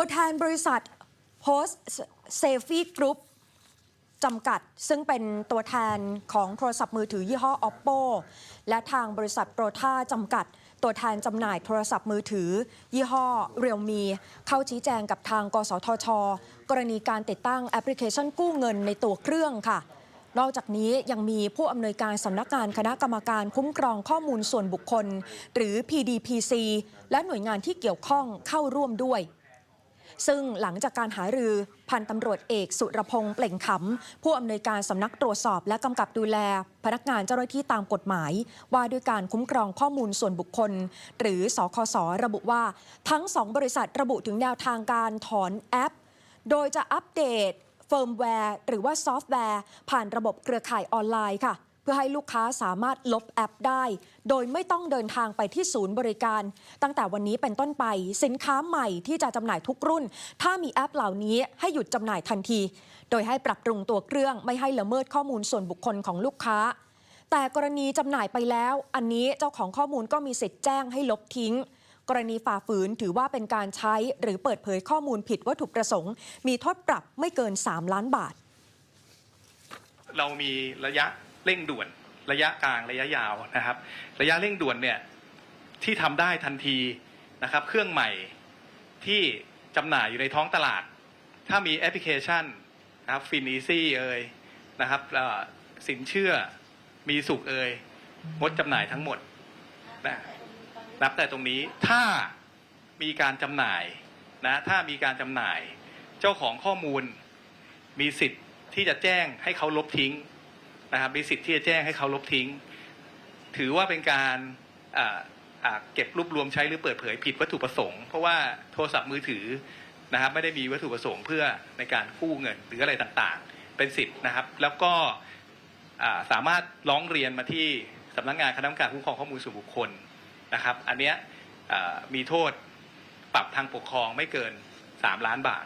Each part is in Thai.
ตัวแทนบริษัท Post Safety Group จำกัด ซึ่งเป็นตัวแทนของโทรศัพท์มือถือยี่ห้อ Oppo และทางบริษัทโปรท่าจำกัด ตัวแทนจำหน่ายโทรศัพท์มือถือ ยี่ห้อ Realme เข้าชี้แจงกับทาง กสทช กรณีการติดตั้งแอปพลิเคชันกู้เงินในตัวเครื่องค่ะนอกจากนี้ยังมีผู้อำนวยการสำนักงานคณะกรรมการคุ้มครองข้อมูลส่วนบุคคล หรือ PDPC และหน่วยงานที่เกี่ยวข้องเข้าร่วมด้วย ซึ่งหลังจากการหารือพันตำรวจเอกสุรพงษ์เปล่งขำผู้อำนวยการสำนักตรวจสอบและกำกับดูแล พนักงานเจ้าหน้าที่ตามกฎหมาย ว่าด้วยการคุ้มครองข้อมูลส่วนบุคคล หรือสคสระบุว่า ทั้งสองบริษัทระบุถึงแนวทางการถอนแอป โดยจะอัปเดตเฟิร์มแวร์หรือว่าซอฟต์แวร์ ผ่านระบบเครือข่ายออนไลน์ค่ะ พื่อให้ลูกค้าสามารถลบแอปได้ โดยไม่ต้องเดินทางไปที่ศูนย์บริการ ตั้งแต่วันนี้เป็นต้นไป สินค้าใหม่ที่จะจำหน่ายทุกรุ่น ถ้ามีแอปเหล่านี้ให้หยุดจำหน่ายทันที โดยให้ปรับปรุงตัวเครื่องไม่ให้ละเมิดข้อมูลส่วนบุคคลของลูกค้า แต่กรณีจำหน่ายไปแล้ว อันนี้เจ้าของข้อมูลก็มีสิทธิ์แจ้งให้ลบทิ้งกรณีฝ่าฝืนถือว่าเป็นการใช้หรือเปิดเผยข้อมูลผิดวัตถุประสงค์ มีโทษปรับไม่เกิน 3 ล้านบาท เรามีระยะ เร่งด่วน ระยะกลางระยะยาวนะครับ ระยะเร่งด่วนเนี่ยที่ทำได้ทันทีนะครับ เครื่องใหม่ที่จำหน่ายอยู่ในท้องตลาด ถ้ามีแอปพลิเคชันนะครับฟินีซี่เอ่ยนะครับสินเชื่อมีสุขเอ่ยงดจำหน่ายทั้งหมดนะนับแต่ตรงนี้ถ้ามีการจำหน่ายนะถ้ามีการจำหน่าย เจ้าของข้อมูลมีสิทธิ์ที่จะแจ้งให้เขาลบทิ้ง นะครับมีสิทธิ์ที่จะแจ้งให้เขาลบทิ้ง ถือว่าเป็นการเก็บรวบรวมใช้หรือเปิดเผยผิดวัตถุประสงค์ เพราะว่าโทรศัพท์มือถือนะครับไม่ได้มีวัตถุประสงค์เพื่อในการกู้เงินหรืออะไรต่างๆ เป็นสิทธิ์นะครับ แล้วก็สามารถร้องเรียนมาที่สำนักงานคณะกรรมการคุ้มครองข้อมูลส่วนบุคคลนะครับ อันเนี้ยมีโทษปรับทางปกครองไม่เกิน 3 ล้านบาท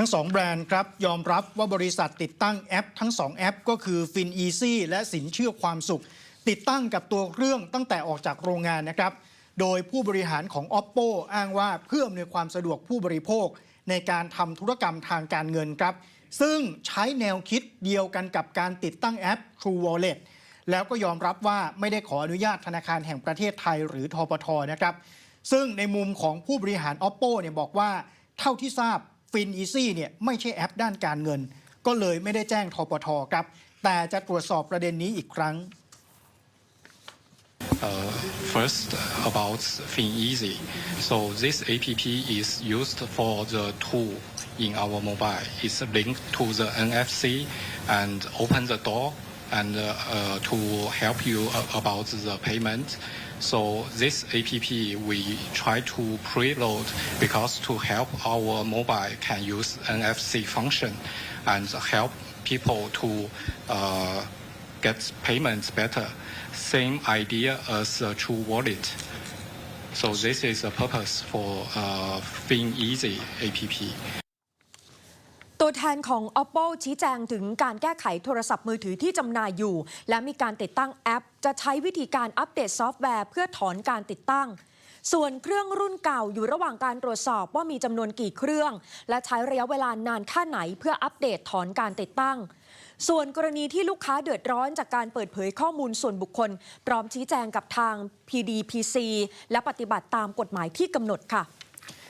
ทั้ง 2 แบรนด์ครับยอมรับว่าบริษัทติดตั้งแอป ทั้ง 2 แอป ก็คือ Fin Easy และสินเชื่อความสุข ติดตั้งกับตัวเครื่องตั้งแต่ออกจากโรงงานนะครับ โดยผู้บริหารของ Oppo อ้างว่าเพื่ออำนวยความสะดวกผู้บริโภค ในการทำธุรกรรมทางการเงินครับ ซึ่งใช้แนวคิดเดียวกันกับการติดตั้งแอป True Wallet แล้วก็ยอมรับว่าไม่ได้ขออนุญาตธนาคารแห่งประเทศไทยหรือทปทนะครับ ซึ่งในมุมของผู้บริหาร Oppo เนี่ยบอกว่า เท่าที่ทราบ Fin Easy เนี่ยไม่ใช่แอปด้านการเงิน ก็เลยไม่ได้แจ้งทปทครับ แต่จะตรวจสอบประเด็นนี้อีกครั้ง Uh, first, about FinEasy. So this app is used for the tool in our mobile. It's linked to the NFC and open the door and uh, uh, to help you about the payment. So this app we try to preload because to help our mobile can use NFC function and help people to uh, get payments better. Same idea as True Wallet. So this is the purpose for uh, FinEasy app. ตัวแทนของ Oppo ชี้แจงถึงการแก้ไขโทรศัพท์มือถือที่จำหน่ายอยู่ และมีการติดตั้งแอป จะใช้วิธีการอัปเดตซอฟต์แวร์เพื่อถอนการติดตั้ง ส่วนเครื่องรุ่นเก่าอยู่ระหว่างการตรวจสอบว่ามีจำนวนกี่เครื่อง และใช้ระยะเวลานานแค่ไหนเพื่ออัปเดตถอนการติดตั้ง ส่วนกรณีที่ลูกค้าเดือดร้อนจากการเปิดเผยข้อมูลส่วนบุคคล พร้อมชี้แจงกับทาง PDPC และปฏิบัติตามกฎหมายที่กำหนดค่ะ